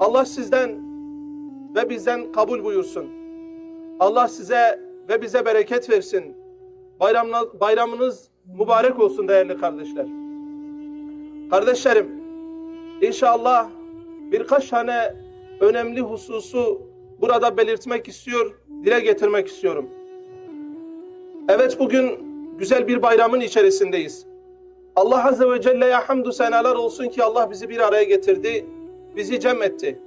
Allah sizden ve bizden kabul buyursun. Allah size ve bize bereket versin. Bayramla, bayramınız mübarek olsun değerli kardeşler. Kardeşlerim, inşallah birkaç tane önemli hususu burada belirtmek istiyor, dile getirmek istiyorum. Evet bugün güzel bir bayramın içerisindeyiz. Allah Azze ve Celle'ye hamdü senalar olsun ki Allah bizi bir araya getirdi, bizi cem etti.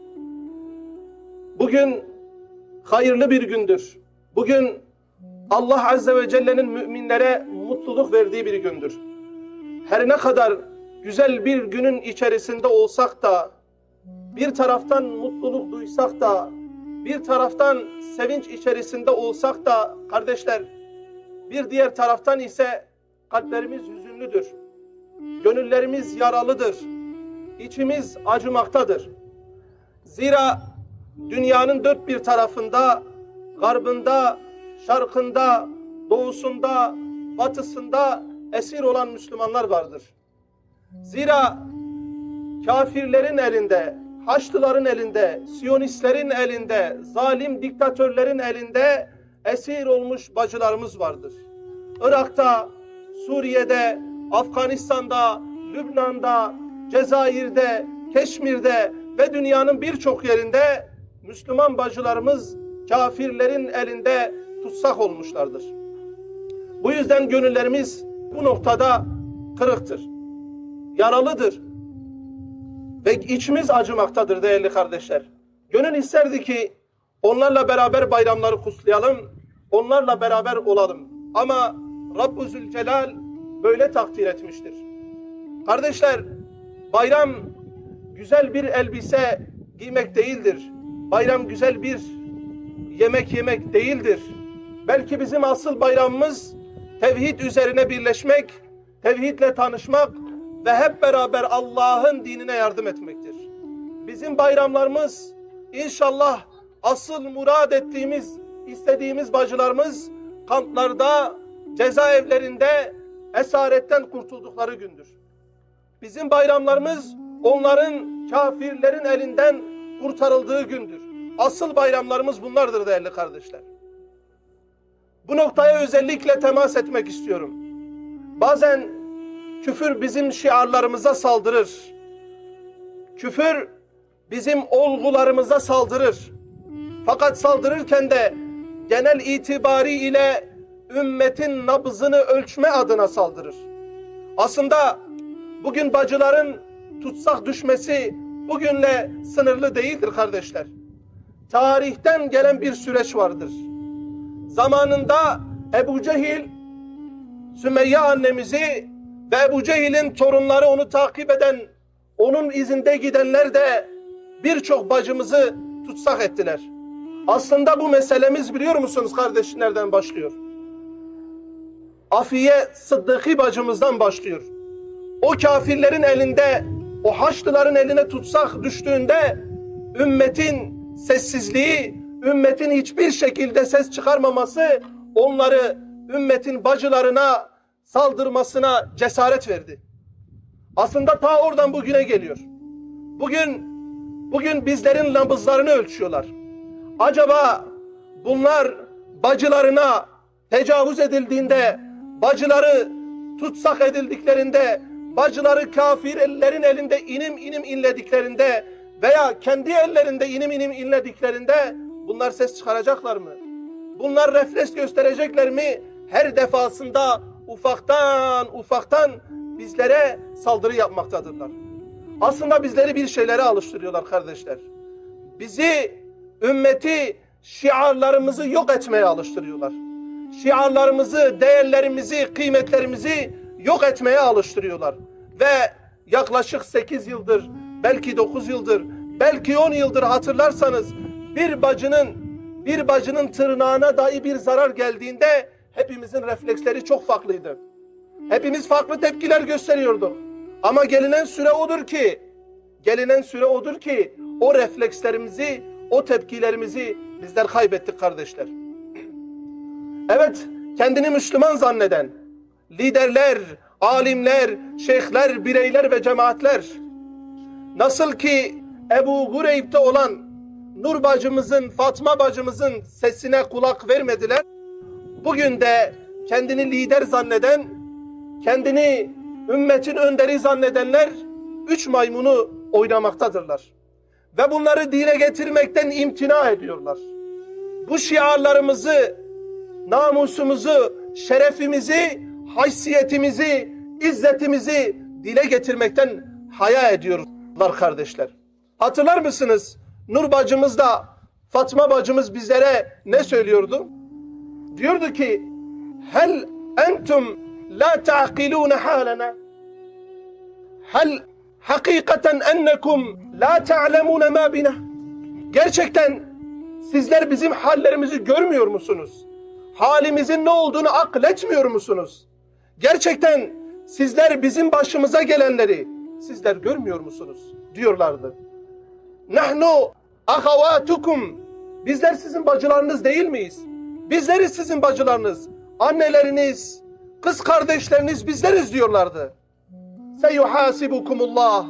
Bugün hayırlı bir gündür. Bugün Allah Azze ve Celle'nin müminlere mutluluk verdiği bir gündür. Her ne kadar güzel bir günün içerisinde olsak da, bir taraftan mutluluk duysak da, bir taraftan sevinç içerisinde olsak da kardeşler, bir diğer taraftan ise kalplerimiz hüzünlüdür. Gönüllerimiz yaralıdır. İçimiz acımaktadır. Zira dünyanın dört bir tarafında, garbında, şarkında, doğusunda, batısında esir olan Müslümanlar vardır. Zira kafirlerin elinde, Haçlıların elinde, Siyonistlerin elinde, zalim diktatörlerin elinde esir olmuş bacılarımız vardır. Irak'ta, Suriye'de, Afganistan'da, Lübnan'da, Cezayir'de, Keşmir'de ve dünyanın birçok yerinde Müslüman bacılarımız kafirlerin elinde tutsak olmuşlardır. Bu yüzden gönüllerimiz bu noktada kırıktır, yaralıdır ve içimiz acımaktadır değerli kardeşler. Gönül isterdi ki onlarla beraber bayramları kutlayalım, onlarla beraber olalım. Ama Rabbu Zülcelal böyle takdir etmiştir. Kardeşler, bayram güzel bir elbise giymek değildir. Bayram güzel bir yemek yemek değildir. Belki bizim asıl bayramımız tevhid üzerine birleşmek, tevhidle tanışmak ve hep beraber Allah'ın dinine yardım etmektir. Bizim bayramlarımız inşallah asıl murad ettiğimiz, istediğimiz bacılarımız kamplarda, cezaevlerinde esaretten kurtuldukları gündür. Bizim bayramlarımız onların kafirlerin elinden kurtarıldığı gündür. Asıl bayramlarımız bunlardır değerli kardeşler. Bu noktaya özellikle temas etmek istiyorum. Bazen küfür bizim şiarlarımıza saldırır. Küfür bizim olgularımıza saldırır. Fakat saldırırken de genel itibari ile ümmetin nabzını ölçme adına saldırır. Aslında bugün bacıların tutsak düşmesi bugünle sınırlı değildir kardeşler. Tarihten gelen bir süreç vardır. Zamanında Ebu Cehil Sümeyye annemizi ve Ebu Cehil'in torunları onu takip eden, onun izinde gidenler de birçok bacımızı tutsak ettiler. Aslında bu meselemiz biliyor musunuz kardeş nereden başlıyor? Afiye Sıddıki bacımızdan başlıyor. O kafirlerin elinde, o Haçlıların eline tutsak düştüğünde ümmetin sessizliği, ümmetin hiçbir şekilde ses çıkarmaması onları ümmetin bacılarına saldırmasına cesaret verdi. Aslında ta oradan bugüne geliyor. Bugün bugün bizlerin nabızlarını ölçüyorlar. Acaba bunlar bacılarına tecavüz edildiğinde, bacıları tutsak edildiklerinde, bacıları kafir ellerin elinde inim inim inlediklerinde veya kendi ellerinde inim inim inlediklerinde bunlar ses çıkaracaklar mı? Bunlar refleks gösterecekler mi? Her defasında ufaktan ufaktan bizlere saldırı yapmaktadırlar. Aslında bizleri bir şeylere alıştırıyorlar kardeşler. Bizi, ümmeti, şiarlarımızı yok etmeye alıştırıyorlar. Şiarlarımızı, değerlerimizi, kıymetlerimizi yok etmeye alıştırıyorlar. Ve yaklaşık 8 yıldır, belki 9 yıldır, belki 10 yıldır hatırlarsanız bir bacının bir bacının tırnağına dahi bir zarar geldiğinde hepimizin refleksleri çok farklıydı. Hepimiz farklı tepkiler gösteriyorduk. Ama gelinen süre odur ki, gelinen süre odur ki o reflekslerimizi, o tepkilerimizi bizler kaybettik kardeşler. Evet, kendini Müslüman zanneden liderler, alimler, şeyhler, bireyler ve cemaatler nasıl ki Ebu Gureyb'de olan Nur bacımızın, Fatma bacımızın sesine kulak vermediler. Bugün de kendini lider zanneden, kendini ümmetin önderi zannedenler üç maymunu oynamaktadırlar. Ve bunları dile getirmekten imtina ediyorlar. Bu şiarlarımızı, namusumuzu, şerefimizi, haysiyetimizi, izzetimizi dile getirmekten haya ediyorlar kardeşler. Hatırlar mısınız? Nur bacımız da Fatma bacımız bizlere ne söylüyordu? Diyordu ki hel entum la ta'qilun halana hel hakikaten ennekum la ta'lemun ma bina gerçekten sizler bizim hallerimizi görmüyor musunuz? Halimizin ne olduğunu akletmiyor musunuz? Gerçekten sizler bizim başımıza gelenleri sizler görmüyor musunuz? diyorlardı. Nahnu ahavatukum. Bizler sizin bacılarınız değil miyiz? Bizleriz sizin bacılarınız. Anneleriniz, kız kardeşleriniz bizleriz diyorlardı. Seyuhasibukumullah.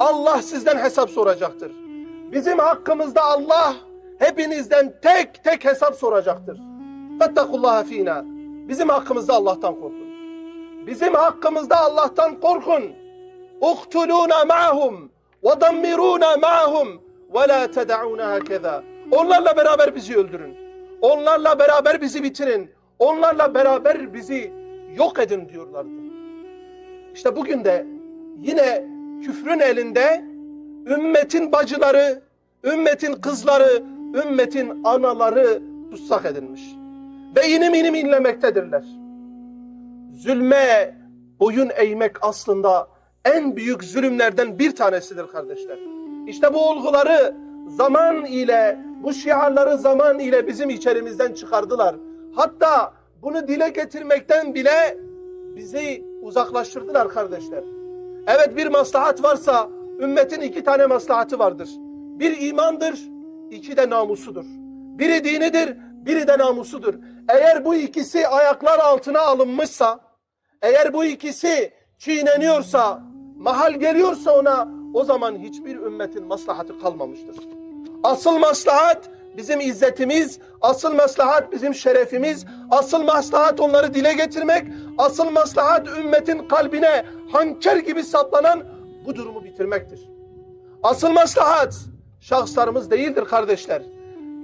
Allah sizden hesap soracaktır. Bizim hakkımızda Allah hepinizden tek tek hesap soracaktır. Fettakullaha fina. Bizim hakkımızda Allah'tan korkun. Bizim hakkımızda Allah'tan korkun. Uktuluna ma'hum ve dammiruna ma'hum ve la ted'una hakeza. Onlarla beraber bizi öldürün. Onlarla beraber bizi bitirin. Onlarla beraber bizi yok edin diyorlardı. İşte bugün de yine küfrün elinde ümmetin bacıları, ümmetin kızları, ümmetin anaları tutsak edilmiş. Ve inim inim inlemektedirler. Zulme boyun eğmek aslında en büyük zulümlerden bir tanesidir kardeşler. İşte bu olguları zaman ile, bu şiarları zaman ile bizim içerimizden çıkardılar. Hatta bunu dile getirmekten bile bizi uzaklaştırdılar kardeşler. Evet bir maslahat varsa ümmetin iki tane maslahatı vardır. Bir imandır, iki de namusudur. Biri dinidir, biri de namusudur. Eğer bu ikisi ayaklar altına alınmışsa, eğer bu ikisi çiğneniyorsa, mahal geliyorsa ona o zaman hiçbir ümmetin maslahatı kalmamıştır. Asıl maslahat bizim izzetimiz, asıl maslahat bizim şerefimiz, asıl maslahat onları dile getirmek, asıl maslahat ümmetin kalbine hançer gibi saplanan bu durumu bitirmektir. Asıl maslahat şahıslarımız değildir kardeşler.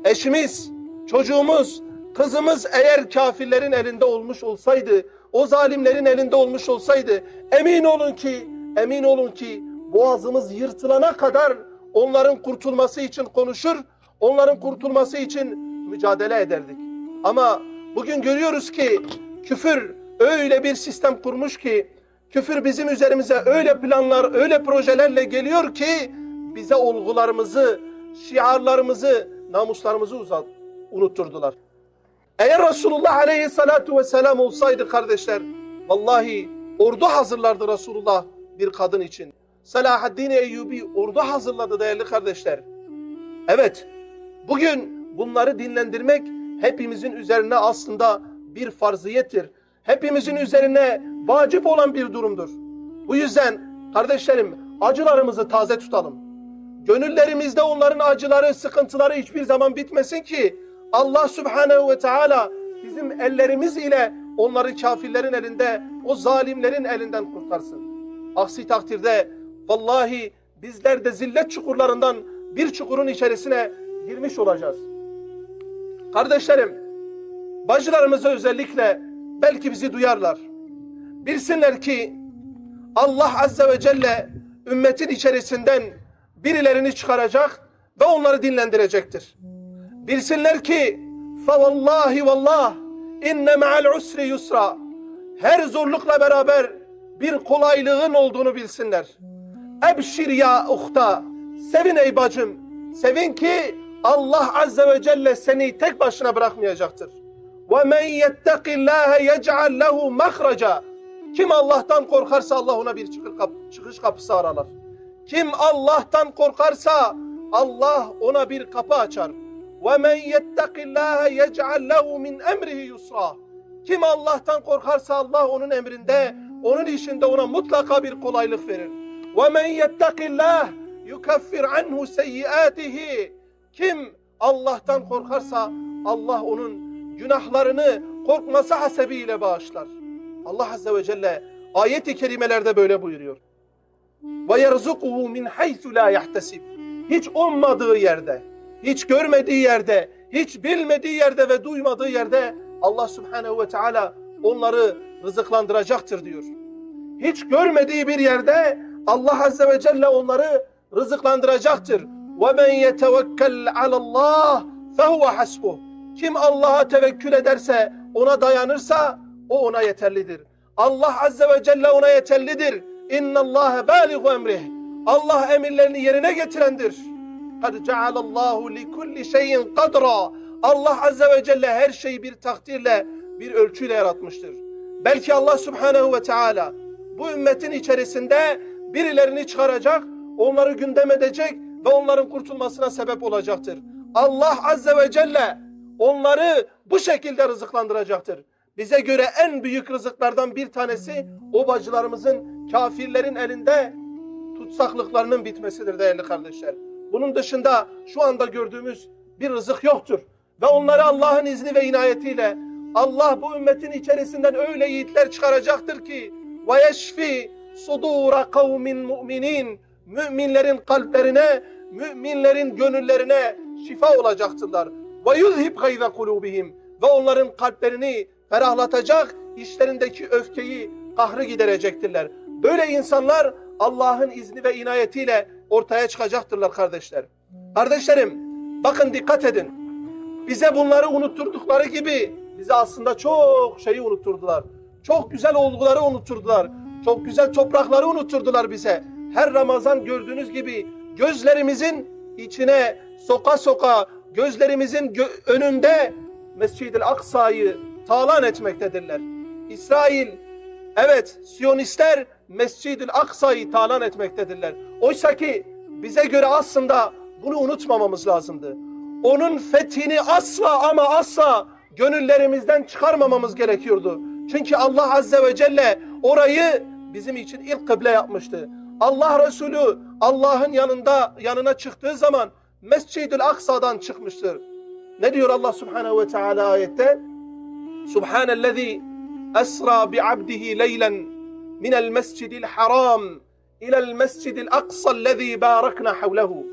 Eşimiz, çocuğumuz, kızımız eğer kafirlerin elinde olmuş olsaydı, o zalimlerin elinde olmuş olsaydı emin olun ki, emin olun ki boğazımız yırtılana kadar onların kurtulması için konuşur, onların kurtulması için mücadele ederdik. Ama bugün görüyoruz ki küfür öyle bir sistem kurmuş ki küfür bizim üzerimize öyle planlar, öyle projelerle geliyor ki bize olgularımızı, şiarlarımızı, namuslarımızı uzat, unutturdular. Eğer Resulullah Aleyhissalatu vesselam olsaydı kardeşler, vallahi ordu hazırlardı Resulullah bir kadın için. Selahaddin Eyyubi ordu hazırladı değerli kardeşler. Evet, bugün bunları dinlendirmek hepimizin üzerine aslında bir farziyettir. Hepimizin üzerine vacip olan bir durumdur. Bu yüzden kardeşlerim acılarımızı taze tutalım. Gönüllerimizde onların acıları, sıkıntıları hiçbir zaman bitmesin ki Allah Subhanehu ve Teala bizim ellerimiz ile onları kafirlerin elinde, o zalimlerin elinden kurtarsın. Aksi takdirde vallahi bizler de zillet çukurlarından bir çukurun içerisine girmiş olacağız. Kardeşlerim, bacılarımıza özellikle belki bizi duyarlar. Bilsinler ki Allah Azze ve Celle ümmetin içerisinden birilerini çıkaracak ve onları dinlendirecektir. Bilsinler ki فَوَاللّٰهِ vallah inne ma'al usri yusra her zorlukla beraber bir kolaylığın olduğunu bilsinler. Ebşir ya uhta sevin ey bacım sevin ki Allah Azze ve Celle seni tek başına bırakmayacaktır. وَمَنْ يَتَّقِ اللّٰهَ يَجْعَلْ لَهُ مَخْرَجًا Kim Allah'tan korkarsa Allah ona bir çıkış, kap çıkış kapısı aralar. Kim Allah'tan korkarsa Allah ona bir kapı açar. وَمَنْ يَتَّقِ اللّٰهَ يَجْعَلْ لَهُ مِنْ اَمْرِهِ يُسْرًا Kim Allah'tan korkarsa Allah onun emrinde, onun işinde ona mutlaka bir kolaylık verir. وَمَنْ يَتَّقِ اللّٰهِ yukaffir anhu seyyiatihi. Kim Allah'tan korkarsa Allah onun günahlarını korkması hasebiyle bağışlar. Allah Azze ve Celle ayet-i kerimelerde böyle buyuruyor. Ve yerzukuhu min haythu la yahtesib. Hiç ummadığı yerde, hiç görmediği yerde, hiç bilmediği yerde ve duymadığı yerde Allah Subhanahu ve Teala onları rızıklandıracaktır diyor. Hiç görmediği bir yerde Allah Azze ve Celle onları rızıklandıracaktır. وَمَنْ يَتَوَكَّلْ عَلَى اللّٰهِ فَهُوَ حَسْبُهُ Kim Allah'a tevekkül ederse, ona dayanırsa o ona yeterlidir. Allah Azze ve Celle ona yeterlidir. اِنَّ اللّٰهَ بَالِغُ اَمْرِهِ Allah emirlerini yerine getirendir. قَدْ جَعَلَ اللّٰهُ لِكُلِّ شَيْءٍ قَدْرًا Allah Azze ve Celle her şeyi bir takdirle, bir ölçüyle yaratmıştır. Belki Allah Subhanahu ve Teala bu ümmetin içerisinde birilerini çıkaracak, onları gündem edecek ve onların kurtulmasına sebep olacaktır. Allah Azze ve Celle onları bu şekilde rızıklandıracaktır. Bize göre en büyük rızıklardan bir tanesi o bacılarımızın kafirlerin elinde tutsaklıklarının bitmesidir değerli kardeşler. Bunun dışında şu anda gördüğümüz bir rızık yoktur. Ve onları Allah'ın izni ve inayetiyle Allah bu ümmetin içerisinden öyle yiğitler çıkaracaktır ki ve yeşfi sudura kavmin mu'minin müminlerin kalplerine, müminlerin gönüllerine şifa olacaktırlar. Ve yuzhib gayze kulubihim ve onların kalplerini ferahlatacak, işlerindeki öfkeyi, kahrı giderecektirler. Böyle insanlar Allah'ın izni ve inayetiyle ortaya çıkacaktırlar kardeşler. Kardeşlerim, bakın dikkat edin. Bize bunları unutturdukları gibi bize aslında çok şeyi unutturdular. Çok güzel olguları unutturdular. Çok güzel toprakları unutturdular bize. Her Ramazan gördüğünüz gibi gözlerimizin içine soka soka gözlerimizin gö- önünde Mescid-i Aksa'yı talan etmektedirler. İsrail, evet Siyonistler Mescid-i Aksa'yı talan etmektedirler. Oysa ki bize göre aslında bunu unutmamamız lazımdı. Onun fethini asla ama asla gönüllerimizden çıkarmamamız gerekiyordu. Çünkü Allah Azze ve Celle orayı bizim için ilk kıble yapmıştı. Allah Resulü Allah'ın yanında yanına çıktığı zaman Mescid-ül Aksa'dan çıkmıştır. Ne diyor Allah Subhanahu ve Teala ayette? Subhanellezi esra bi abdihi leylen minel mescidil haram ilel mescidil aksa'llezî barakna havlehu.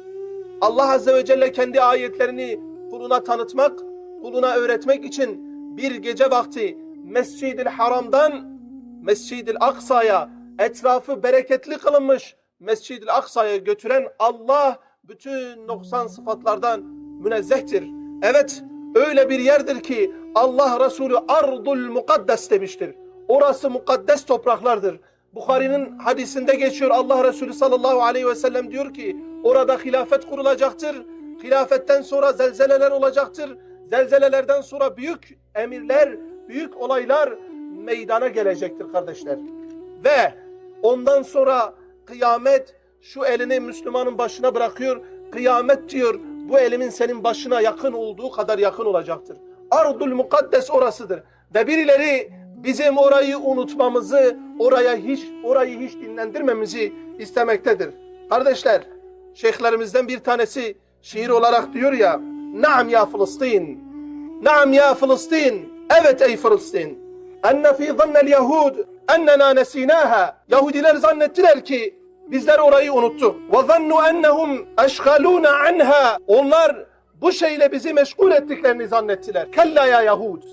Allah Azze ve Celle kendi ayetlerini kuluna tanıtmak, kuluna öğretmek için bir gece vakti Mescid-i Haram'dan Mescid-i Aksa'ya etrafı bereketli kılınmış Mescid-i Aksa'ya götüren Allah bütün noksan sıfatlardan münezzehtir. Evet öyle bir yerdir ki Allah Resulü ardul mukaddes demiştir. Orası mukaddes topraklardır. Bukhari'nin hadisinde geçiyor Allah Resulü sallallahu aleyhi ve sellem diyor ki orada hilafet kurulacaktır. Hilafetten sonra zelzeleler olacaktır. Zelzelelerden sonra büyük emirler, büyük olaylar meydana gelecektir kardeşler. Ve ondan sonra kıyamet şu elini Müslümanın başına bırakıyor. Kıyamet diyor bu elimin senin başına yakın olduğu kadar yakın olacaktır. Ardul mukaddes orasıdır. Ve birileri bizim orayı unutmamızı, oraya hiç orayı hiç dinlendirmemizi istemektedir. Kardeşler, şeyhlerimizden bir tanesi şiir olarak diyor ya, Naam ya Filistin, Naam ya Filistin, evet ey Filistin. Enne fi zannel Yahud, ennena nesinaha. Yahudiler zannettiler ki bizler orayı unuttuk. Ve zannu ennehum eşgaluna anha. Onlar bu şeyle bizi meşgul ettiklerini zannettiler. Kella ya Yahud.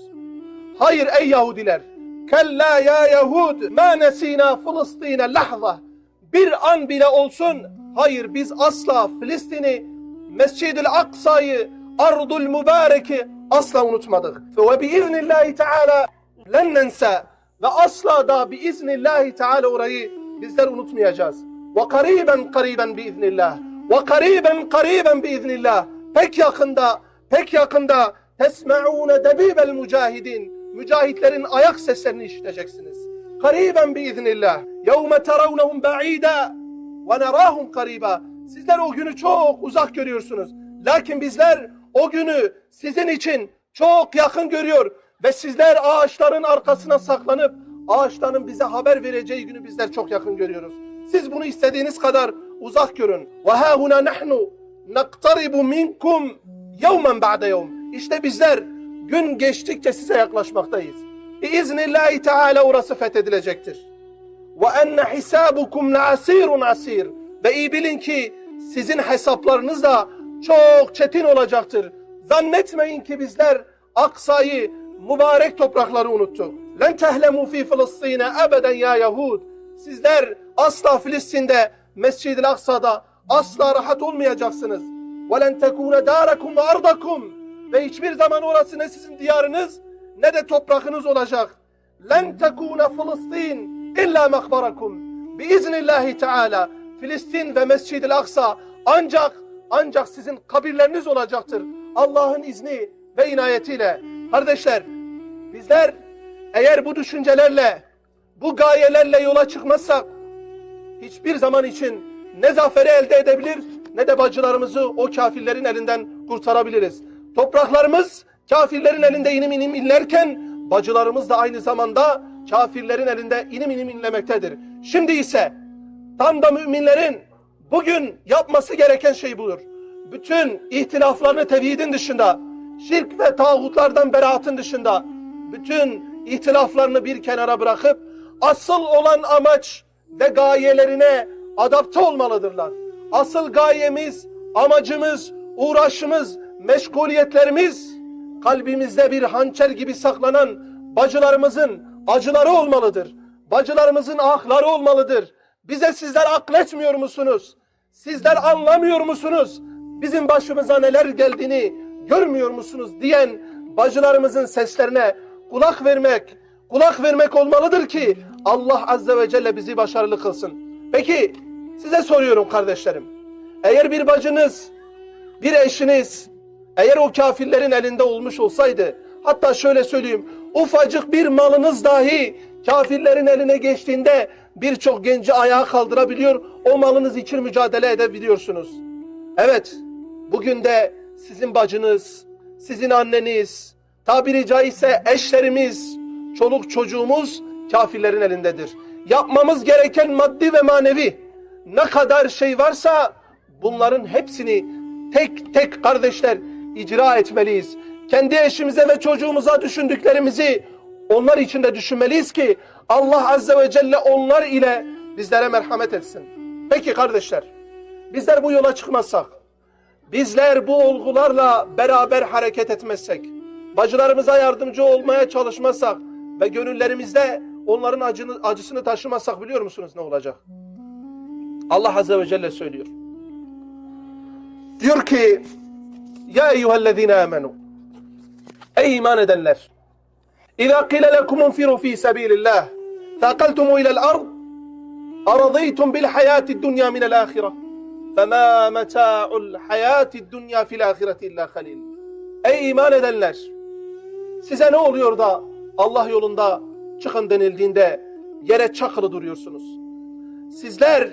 Hayır ey Yahudiler. Kella ya Yahud. Ma nesina Filistin'e lahza. Bir an bile olsun. Hayır biz asla Filistin'i, Mescid-i Aksa'yı, Ardul Mübarek'i asla unutmadık. Ve biiznillahi teala len nensa. Ve asla da biiznillahi teala orayı bizler unutmayacağız. Ve kariben kariben biiznillah. Ve kariben kariben biiznillah. Pek yakında, pek yakında tesme'une debibel mücahidin. Mücahitlerin ayak seslerini işiteceksiniz. Kariben biiznillah. Yevme teravnehum ba'ida ve nerahum kariba. Sizler o günü çok uzak görüyorsunuz. Lakin bizler o günü sizin için çok yakın görüyor ve sizler ağaçların arkasına saklanıp ağaçların bize haber vereceği günü bizler çok yakın görüyoruz. Siz bunu istediğiniz kadar uzak görün. Ve ha nahnu naqtaribu minkum yevmen ba'de yevm. İşte bizler gün geçtikçe size yaklaşmaktayız. Biiznillahi Teala orası fethedilecektir. Ve enne hisabukum la asirun asir. Ve iyi bilin ki sizin hesaplarınız da çok çetin olacaktır. Zannetmeyin ki bizler Aksa'yı, mübarek toprakları unuttuk. Len tehlemu fi Filistin'e ebeden ya Yahud. Sizler asla Filistin'de, Mescid-i Aksa'da asla rahat olmayacaksınız. Ve len tekune darakum ve ardakum. Ve hiçbir zaman orası ne sizin diyarınız ne de toprağınız olacak. Len tekune Filistin illa makbarakum. Biiznillahi Teala Filistin ve Mescid-i Aksa ancak ancak sizin kabirleriniz olacaktır. Allah'ın izni ve inayetiyle. Kardeşler bizler eğer bu düşüncelerle bu gayelerle yola çıkmazsak hiçbir zaman için ne zaferi elde edebilir ne de bacılarımızı o kafirlerin elinden kurtarabiliriz. Topraklarımız kafirlerin elinde inim inim inlerken bacılarımız da aynı zamanda kafirlerin elinde inim inim inlemektedir. Şimdi ise tam da müminlerin bugün yapması gereken şey budur. Bütün ihtilaflarını tevhidin dışında, şirk ve tağutlardan beraatın dışında, bütün ihtilaflarını bir kenara bırakıp asıl olan amaç ve gayelerine adapte olmalıdırlar. Asıl gayemiz, amacımız, uğraşımız, meşguliyetlerimiz kalbimizde bir hançer gibi saklanan bacılarımızın acıları olmalıdır. Bacılarımızın ahları olmalıdır. Bize sizler akletmiyor musunuz? Sizler anlamıyor musunuz? Bizim başımıza neler geldiğini görmüyor musunuz diyen bacılarımızın seslerine kulak vermek, kulak vermek olmalıdır ki Allah Azze ve Celle bizi başarılı kılsın. Peki size soruyorum kardeşlerim. Eğer bir bacınız, bir eşiniz eğer o kafirlerin elinde olmuş olsaydı hatta şöyle söyleyeyim ufacık bir malınız dahi kafirlerin eline geçtiğinde birçok genci ayağa kaldırabiliyor o malınız için mücadele edebiliyorsunuz. Evet bugün de sizin bacınız, sizin anneniz, tabiri caizse eşlerimiz, çoluk çocuğumuz kafirlerin elindedir. Yapmamız gereken maddi ve manevi ne kadar şey varsa bunların hepsini tek tek kardeşler icra etmeliyiz. Kendi eşimize ve çocuğumuza düşündüklerimizi onlar için de düşünmeliyiz ki Allah Azze ve Celle onlar ile bizlere merhamet etsin. Peki kardeşler, bizler bu yola çıkmazsak, bizler bu olgularla beraber hareket etmezsek, bacılarımıza yardımcı olmaya çalışmazsak ve gönüllerimizde onların acını, acısını taşımazsak biliyor musunuz ne olacak? Allah Azze ve Celle söylüyor. Diyor ki Ya eyyühellezine amenu Ey iman edenler İzâ qile lekum unfiru fî sebîlillah ثاقلتم إلى الأرض أرضيتم بالحياة الدنيا من الآخرة فما متاع الحياة الدنيا في الآخرة إلا قليل Ey iman edenler size ne oluyor da Allah yolunda çıkın denildiğinde yere çakılı duruyorsunuz. Sizler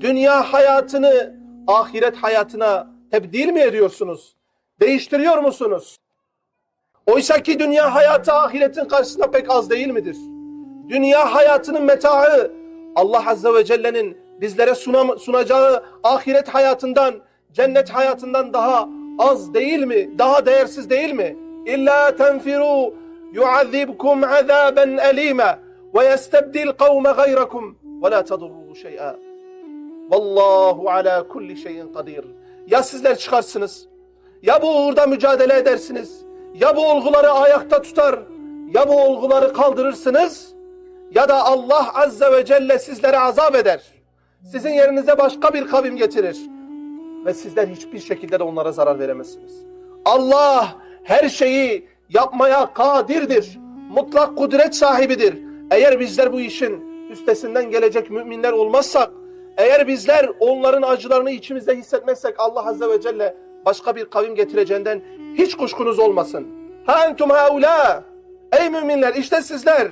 dünya hayatını ahiret hayatına tebdil mi ediyorsunuz? Değiştiriyor musunuz? Oysa ki dünya hayatı ahiretin karşısında pek az değil midir? Dünya hayatının metaı Allah Azze ve Celle'nin bizlere sunam- sunacağı ahiret hayatından, cennet hayatından daha az değil mi? Daha değersiz değil mi? İlla tenfiru yu'azzibkum azaben elima ve yestebdil kavme gayrakum ve la tadurruhu şey'a. Vallahu ala kulli şeyin kadir. Ya sizler çıkarsınız, ya bu uğurda mücadele edersiniz, ya bu olguları ayakta tutar, ya bu olguları kaldırırsınız, ya da Allah Azze ve Celle sizlere azap eder. Sizin yerinize başka bir kavim getirir. Ve sizler hiçbir şekilde de onlara zarar veremezsiniz. Allah her şeyi yapmaya kadirdir. Mutlak kudret sahibidir. Eğer bizler bu işin üstesinden gelecek müminler olmazsak, eğer bizler onların acılarını içimizde hissetmezsek Allah Azze ve Celle başka bir kavim getireceğinden hiç kuşkunuz olmasın. Ha entum haula. Ey müminler işte sizler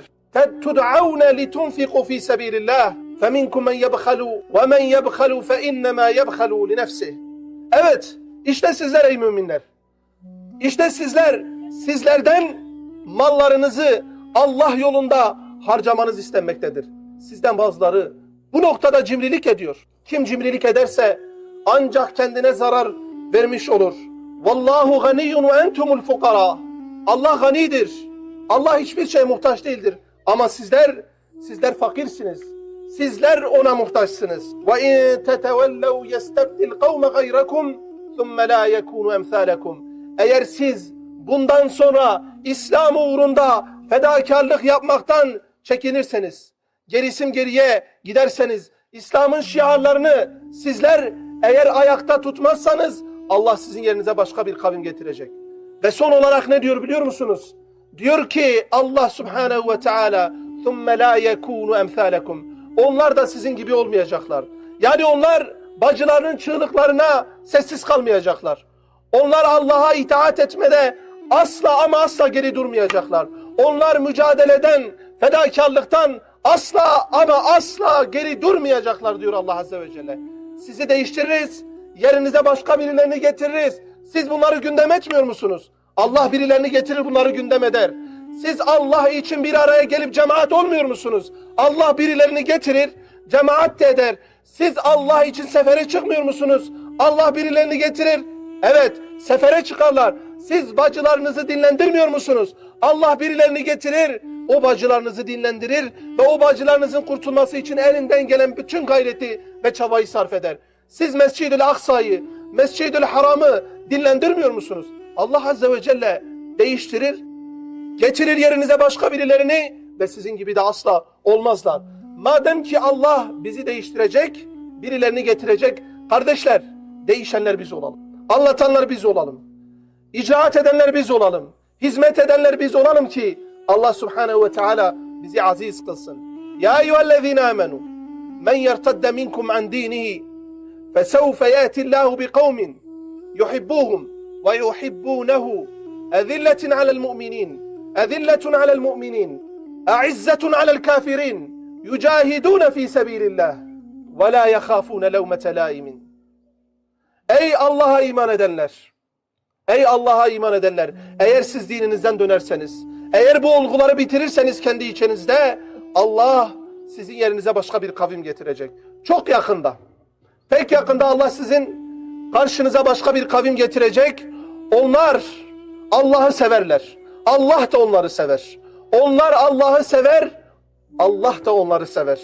تدعون لتنفقوا في سبيل الله فمنكم من يبخل ومن يبخل فإنما يبخل لنفسه Evet işte sizler ey müminler. İşte sizler sizlerden mallarınızı Allah yolunda harcamanız istenmektedir. Sizden bazıları bu noktada cimrilik ediyor. Kim cimrilik ederse ancak kendine zarar vermiş olur. Vallahu ganiyyun ve entumul fukara. Allah ganidir. Allah hiçbir şeye muhtaç değildir. Ama sizler sizler fakirsiniz. Sizler ona muhtaçsınız. Ve in tetevellev yestabdil kavme gayrakum thumme la yekunu emsalakum. Eğer siz bundan sonra İslam uğrunda fedakarlık yapmaktan çekinirseniz, gerisim geriye giderseniz, İslam'ın şiarlarını sizler eğer ayakta tutmazsanız Allah sizin yerinize başka bir kavim getirecek. Ve son olarak ne diyor biliyor musunuz? Diyor ki Allah Subhanahu ve Teala ثُمَّ لَا يَكُونُ اَمْثَالَكُمْ Onlar da sizin gibi olmayacaklar. Yani onlar bacılarının çığlıklarına sessiz kalmayacaklar. Onlar Allah'a itaat etmede asla ama asla geri durmayacaklar. Onlar mücadeleden, fedakarlıktan asla ama asla geri durmayacaklar diyor Allah Azze ve Celle. Sizi değiştiririz, yerinize başka birilerini getiririz. Siz bunları gündem etmiyor musunuz? Allah birilerini getirir bunları gündem eder. Siz Allah için bir araya gelip cemaat olmuyor musunuz? Allah birilerini getirir, cemaat de eder. Siz Allah için sefere çıkmıyor musunuz? Allah birilerini getirir. Evet, sefere çıkarlar. Siz bacılarınızı dinlendirmiyor musunuz? Allah birilerini getirir, o bacılarınızı dinlendirir ve o bacılarınızın kurtulması için elinden gelen bütün gayreti ve çabayı sarf eder. Siz Mescid-ül Aksa'yı, Mescid-ül Haram'ı dinlendirmiyor musunuz? Allah Azze ve Celle değiştirir, getirir yerinize başka birilerini ve sizin gibi de asla olmazlar. Madem ki Allah bizi değiştirecek, birilerini getirecek, kardeşler değişenler biz olalım. Anlatanlar biz olalım. İcraat edenler biz olalım. Hizmet edenler biz olalım ki Allah Subhanahu ve Teala bizi aziz kılsın. Ya eyyühellezine amenu men yertadde minkum an dinihi fesevfe yati Allahu bi kavmin yuhibbuhum ve yuhibbunehu ezilletin alel mu'minin ezilletun alel mu'minin a'izzetun alel kafirin yücahidun fi sebilillah ve la yahafun levmete laimin Ey Allah'a iman edenler! Ey Allah'a iman edenler! Eğer siz dininizden dönerseniz, eğer bu olguları bitirirseniz kendi içinizde, Allah sizin yerinize başka bir kavim getirecek. Çok yakında. Pek yakında Allah sizin karşınıza başka bir kavim getirecek. Onlar Allah'ı severler. Allah da onları sever. Onlar Allah'ı sever. Allah da onları sever.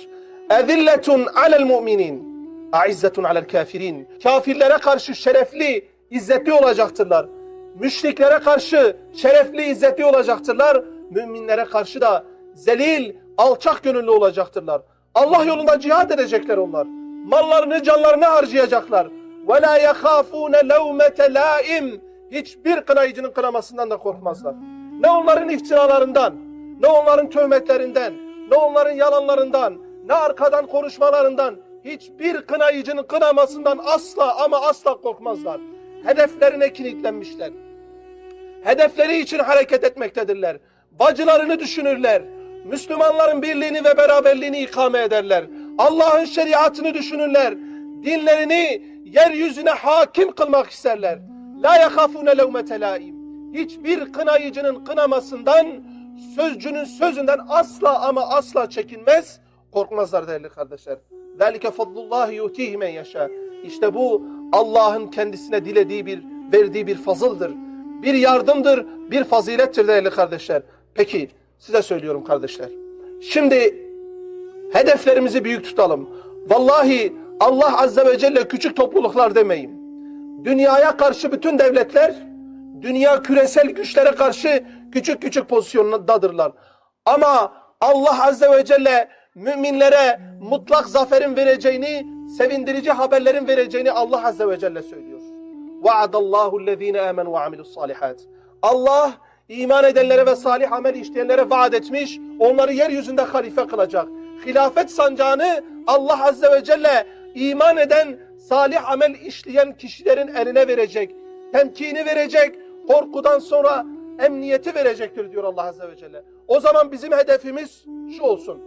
Ezilletun alel mu'minin. Aizzetun alel kafirin. Kafirlere karşı şerefli, izzetli olacaktırlar. Müşriklere karşı şerefli, izzetli olacaktırlar. Müminlere karşı da zelil, alçak gönüllü olacaktırlar. Allah yolunda cihad edecekler onlar. Mallarını, canlarını harcayacaklar. Ve la yahafune levmete laim. Hiçbir kınayıcının kınamasından da korkmazlar. Ne onların iftiralarından, ne onların töhmetlerinden, ne onların yalanlarından, ne arkadan konuşmalarından, hiçbir kınayıcının kınamasından asla ama asla korkmazlar hedeflerine kilitlenmişler. Hedefleri için hareket etmektedirler. Bacılarını düşünürler. Müslümanların birliğini ve beraberliğini ikame ederler. Allah'ın şeriatını düşünürler. Dinlerini yeryüzüne hakim kılmak isterler. La yakafune levmete laim. Hiçbir kınayıcının kınamasından, sözcünün sözünden asla ama asla çekinmez, korkmazlar değerli kardeşler. Zalike fadlullahi yutihi men yaşa. İşte bu Allah'ın kendisine dilediği bir, verdiği bir fazıldır. Bir yardımdır, bir fazilettir değerli kardeşler. Peki size söylüyorum kardeşler. Şimdi hedeflerimizi büyük tutalım. Vallahi Allah Azze ve Celle küçük topluluklar demeyin. Dünyaya karşı bütün devletler, dünya küresel güçlere karşı küçük küçük pozisyondadırlar. Ama Allah Azze ve Celle müminlere mutlak zaferin vereceğini, sevindirici haberlerin vereceğini Allah Azze ve Celle söylüyor. Vaadallahu allazine amenu ve amilus salihat. Allah iman edenlere ve salih amel işleyenlere vaat etmiş, onları yeryüzünde halife kılacak. Hilafet sancağını Allah Azze ve Celle iman eden, salih amel işleyen kişilerin eline verecek. Temkini verecek, korkudan sonra emniyeti verecektir diyor Allah Azze ve Celle. O zaman bizim hedefimiz şu olsun.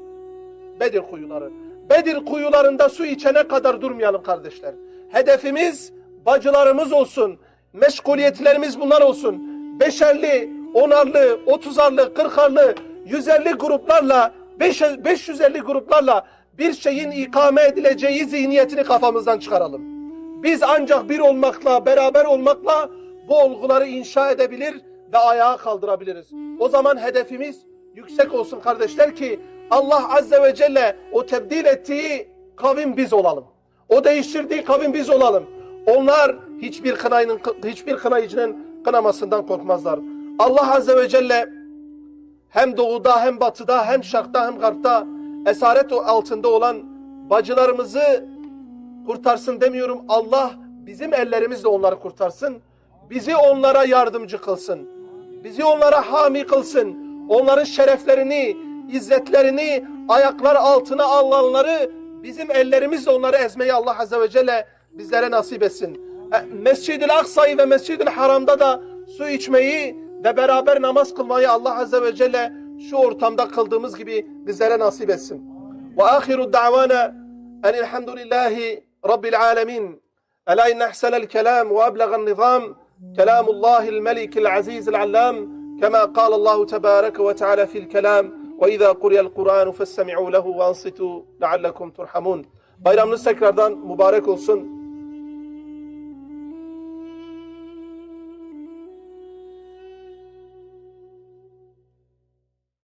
Bedir kuyuları. Bedir kuyularında su içene kadar durmayalım kardeşler. Hedefimiz bacılarımız olsun. Meşguliyetlerimiz bunlar olsun. Beşerli, onarlı, otuzarlı, kırkarlı, yüzerli gruplarla, beş, 550 gruplarla bir şeyin ikame edileceği zihniyetini kafamızdan çıkaralım. Biz ancak bir olmakla, beraber olmakla bu olguları inşa edebilir ve ayağa kaldırabiliriz. O zaman hedefimiz yüksek olsun kardeşler ki Allah Azze ve Celle o tebdil ettiği kavim biz olalım. O değiştirdiği kavim biz olalım. Onlar hiçbir kınayının hiçbir kınayıcının kınamasından korkmazlar. Allah Azze ve Celle hem doğuda hem batıda hem şarkta hem garpta esaret altında olan bacılarımızı kurtarsın demiyorum. Allah bizim ellerimizle onları kurtarsın. Bizi onlara yardımcı kılsın. Bizi onlara hami kılsın. Onların şereflerini, izzetlerini ayaklar altına alanları bizim ellerimizle onları ezmeyi Allah Azze ve Celle bizlere nasip etsin. E, Mescid-i Aksa'yı ve Mescid-i Haram'da da su içmeyi ve beraber namaz kılmayı Allah Azze ve Celle şu ortamda kıldığımız gibi bizlere nasip etsin. Ve ahiru da'vana enilhamdülillahi rabbil alemin. Ela inne ahsenel kelam ve ablegan nizam. Kelamullahil melikil azizil allam. Kema kâlallahu tebâreke ve teâlâ fil kelam. وإذا قرئ القرآن فاستمعوا له وأنصتوا لعلكم ترحمون Bayramınız tekrardan mübarek olsun.